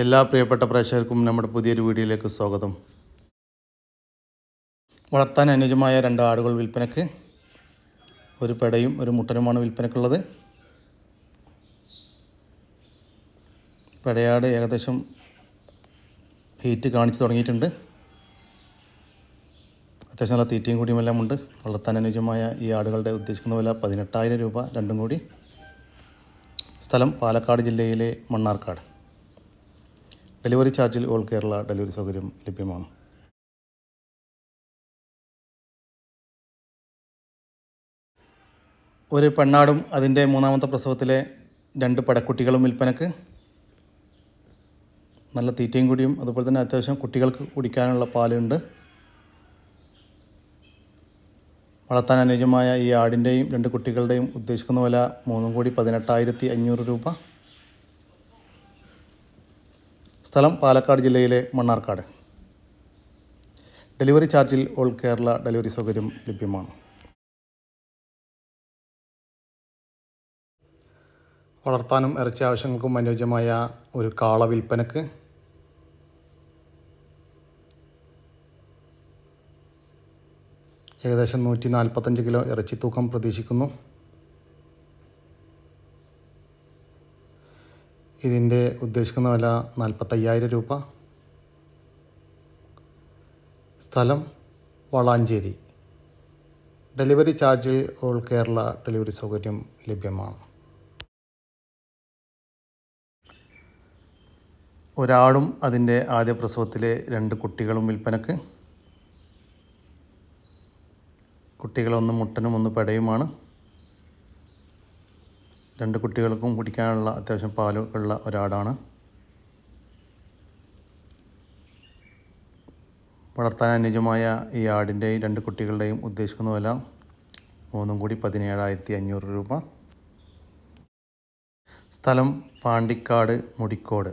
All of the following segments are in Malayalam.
എല്ലാ പ്രിയപ്പെട്ട പ്രേക്ഷകർക്കും നമ്മുടെ പുതിയൊരു വീഡിയോയിലേക്ക് സ്വാഗതം. വളർത്താൻ അനുയോജ്യമായ രണ്ട് ആടുകൾ വിൽപ്പനക്ക് ഒരു പെടയും ഒരു മുട്ടനുമാണ് വിൽപ്പനക്കുള്ളത് പെടയാട് ഏകദേശം ഹീറ്റ് കാണിച്ചു തുടങ്ങിയിട്ടുണ്ട്. അത്യാവശ്യം നല്ല തീറ്റയും കൂടിയും എല്ലാം ഉണ്ട്. വളർത്താൻ അനുയോജ്യമായ ഈ ആടുകളുടെ ഉദ്ദേശിക്കുന്ന വില പതിനെട്ടായിരം രൂപ രണ്ടും കൂടി. സ്ഥലം പാലക്കാട് ജില്ലയിലെ മണ്ണാർക്കാട്. ഡെലിവറി ചാർജിൽ ഓൾ കേരള ഡെലിവറി സൗകര്യം ലഭ്യമാണ്. ഒരു പെണ്ണാടും അതിന്റെ മൂന്നാമത്തെ പ്രസവത്തിലെ രണ്ട് പടക്കുട്ടികളും വിൽപ്പനക്ക്. നല്ല തീറ്റയും കൂടിയും അതുപോലെ തന്നെ അത്യാവശ്യം കുട്ടികൾക്ക് കുടിക്കാനുള്ള പാലുണ്ട്. വളർത്താൻ അനുയോജ്യമായ ഈ ആടിന്റെയും രണ്ട് കുട്ടികളുടെയും ഉദ്ദേശിക്കുന്ന വില മൂന്നും കൂടി പതിനെട്ടായിരത്തി അഞ്ഞൂറ് രൂപ. സ്ഥലം പാലക്കാട് ജില്ലയിലെ മണ്ണാർക്കാട്. ഡെലിവറി ചാർജിൽ ഓൾ കേരള ഡെലിവറി സൗകര്യം ലഭ്യമാണ്. വളർത്താനും ഇറച്ചി ആവശ്യങ്ങൾക്കും അനുയോജ്യമായ ഒരു കാള വിൽപ്പനക്ക് ഏകദേശം നൂറ്റി നാൽപ്പത്തഞ്ച് കിലോ ഇറച്ചി തൂക്കം പ്രതീക്ഷിക്കുന്നു. ഇതിന്റെ ഉദ്ദേശിക്കുന്ന വില നാൽപ്പത്തയ്യായിരം രൂപ. സ്ഥലം വളാഞ്ചേരി. ഡെലിവറി ചാർജിൽ ഓൾ കേരള ഡെലിവറി സൗകര്യം ലഭ്യമാണ്. ഒരാളും അതിന്റെ ആദ്യ പ്രസവത്തിലെ രണ്ട് കുട്ടികളും വിൽപ്പനക്ക്. കുട്ടികളൊന്ന് മുട്ടനും ഒന്ന് പെടയുമാണ്. രണ്ട് കുട്ടികൾക്കും കുടിക്കാനുള്ള അത്യാവശ്യം പാലുള്ള ഒരാടാണ്. വളർത്താൻ അനുയോജ്യമായ ഈ ആടിന്റെയും രണ്ട് കുട്ടികളുടെയും ഉദ്ദേശിക്കുന്ന വില മൂന്നും കൂടി പതിനേഴായിരത്തി അഞ്ഞൂറ് രൂപ. സ്ഥലം പാണ്ടിക്കാട് മുടിക്കോട്.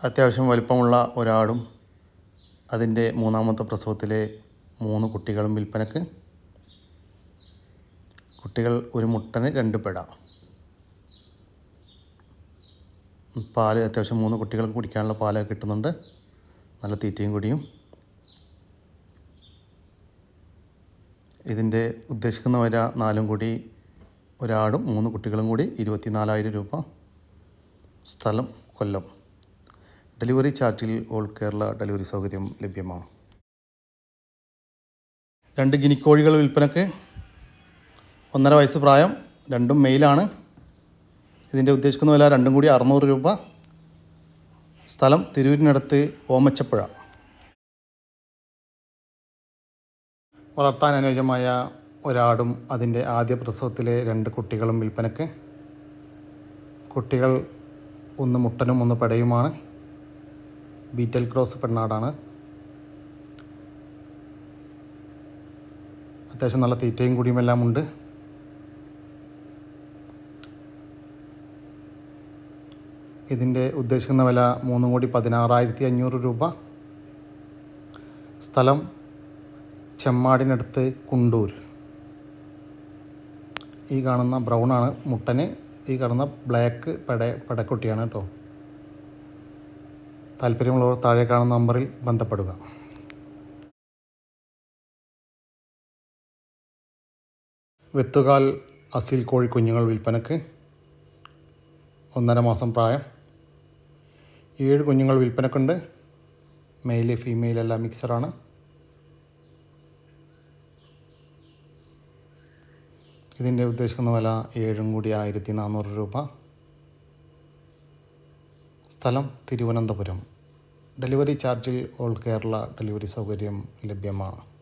അത്യാവശ്യം വലിപ്പമുള്ള ഒരാടും അതിന്റെ മൂന്നാമത്തെ പ്രസവത്തിലെ മൂന്ന് കുട്ടികളും വിൽപ്പനക്ക്. കുട്ടികൾ ഒരു മുട്ടന് രണ്ട് പെട. പാൽ അത്യാവശ്യം മൂന്ന് കുട്ടികൾക്ക് കുടിക്കാനുള്ള പാൽ കിട്ടുന്നുണ്ട്. നല്ല തീറ്റയും കൂടിയും. ഇതിന്റെ ഉദ്ദേശിക്കുന്ന വില നാലും കൂടി ഒരാടും മൂന്ന് കുട്ടികളും കൂടി ഇരുപത്തി നാലായിരം രൂപ. സ്ഥലം കൊല്ലം. ഡെലിവറി ചാർട്ടിൽ ഓൾ കേരള ഡെലിവറി സൗകര്യം ലഭ്യമാണ് രണ്ട് ഗിനിക്കോഴികൾ വിൽപ്പനക്ക് ഒന്നര വയസ്സ് പ്രായം രണ്ടും മെയിലാണ്. ഇതിന്റെ ഉദ്ദേശിക്കുന്ന വില രണ്ടും കൂടി അറുന്നൂറ് രൂപ. സ്ഥലം തിരൂരിനടുത്ത് ഓമച്ചപ്പുഴ. വളർത്താൻ അനുയോജ്യമായ ഒരാടും അതിന്റെ ആദ്യ പ്രസവത്തിലെ രണ്ട് കുട്ടികളും വിൽപ്പനക്ക്. കുട്ടികൾ ഒന്ന് മുട്ടനും ഒന്ന് പെടയുമാണ്. ബീറ്റൽ ക്രോസ് പെണ്ണാടാണ്. അത്യാവശ്യം നല്ല തീറ്റയും കൂടിയും എല്ലാം ഉണ്ട്. ഇതിന്റെ ഉദ്ദേശിക്കുന്ന വില മൂന്ന് കോടി പതിനാറായിരത്തി അഞ്ഞൂറ് രൂപ. സ്ഥലം ചെമ്മാടിനടുത്ത് കുണ്ടൂർ. ഈ കാണുന്ന ബ്രൗണാണ് മുട്ടന്. ഈ കാണുന്ന ബ്ലാക്ക് പെട പെടക്കുട്ടിയാണ് കേട്ടോ. താല്പര്യമുള്ളവർ താഴെ കാണുന്ന നമ്പറിൽ ബന്ധപ്പെടുക. വെത്തുകാൽ അസീൽ കോഴി കുഞ്ഞുങ്ങൾ വിൽപ്പനക്ക് ഒന്നര മാസം പ്രായം. ഏഴ് കുഞ്ഞുങ്ങൾ വിൽപ്പനക്കുണ്ട്. മെയിൽ ഫീമെയിൽ എല്ലാം മിക്സറാണ്. ഇതിന്റെ ഉദ്ദേശിക്കുന്ന വില ഏഴും കൂടി ആയിരത്തി നാനൂറ് രൂപ. സ്ഥലം തിരുവനന്തപുരം. ഡെലിവറി ചാർജിൽ ഓൾ കേരള ഡെലിവറി സൗകര്യം ലഭ്യമാണ്.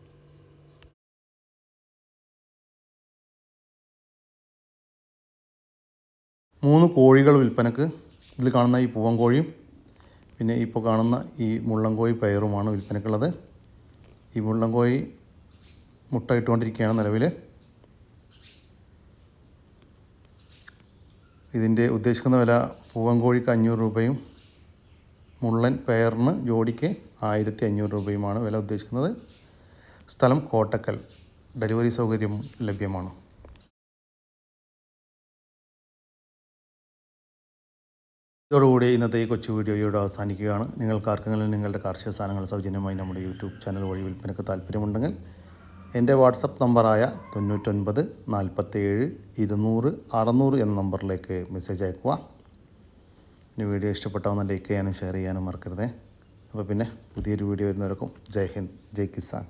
മൂന്ന് കോഴികൾ വിൽപ്പനക്ക് ഇതിൽ കാണുന്ന ഈ പൂവൻ കോഴിയും പിന്നെ ഇപ്പോൾ കാണുന്ന ഈ മുള്ളൻകോഴി പയറുമാണ് വിൽപ്പനക്കുള്ളത്. ഈ മുള്ളൻകോഴി മുട്ട ഇട്ടുകൊണ്ടിരിക്കുകയാണ് നിലവിൽ. ഇതിന്റെ ഉദ്ദേശിക്കുന്ന വില പൂവൻ കോഴിക്ക് അഞ്ഞൂറ് രൂപയും മുള്ളൻ പയറിന് ജോഡിക്ക് ആയിരത്തി അഞ്ഞൂറ് രൂപയുമാണ് വില ഉദ്ദേശിക്കുന്നത്. സ്ഥലം കോട്ടക്കൽ. ഡെലിവറി സൗകര്യം ലഭ്യമാണ്. ഇതോടുകൂടി ഇന്നത്തെ ഈ കൊച്ചു വീഡിയോ ഇവിടെ അവസാനിക്കുകയാണ്. നിങ്ങൾക്ക് ആർക്കെങ്കിലും നിങ്ങളുടെ കാർഷിക സാധനങ്ങൾ സൗജന്യമായി നമ്മുടെ യൂട്യൂബ് ചാനൽ വഴി വിൽപ്പനയ്ക്ക് താല്പര്യമുണ്ടെങ്കിൽ എന്റെ വാട്സപ്പ് നമ്പറായ തൊണ്ണൂറ്റൊൻപത് നാൽപ്പത്തേഴ് ഇരുന്നൂറ് അറുന്നൂറ് എന്ന നമ്പറിലേക്ക് മെസ്സേജ് അയക്കുക. ഇനി വീഡിയോ ഇഷ്ടപ്പെട്ടാൽ ലൈക്ക് ചെയ്യാനും ഷെയർ ചെയ്യാനും മറക്കരുതേ. അപ്പോൾ പിന്നെ പുതിയൊരു വീഡിയോ വരുന്നവർക്കും ജയ് ഹിന്ദ് ജയ് കിസാൻ.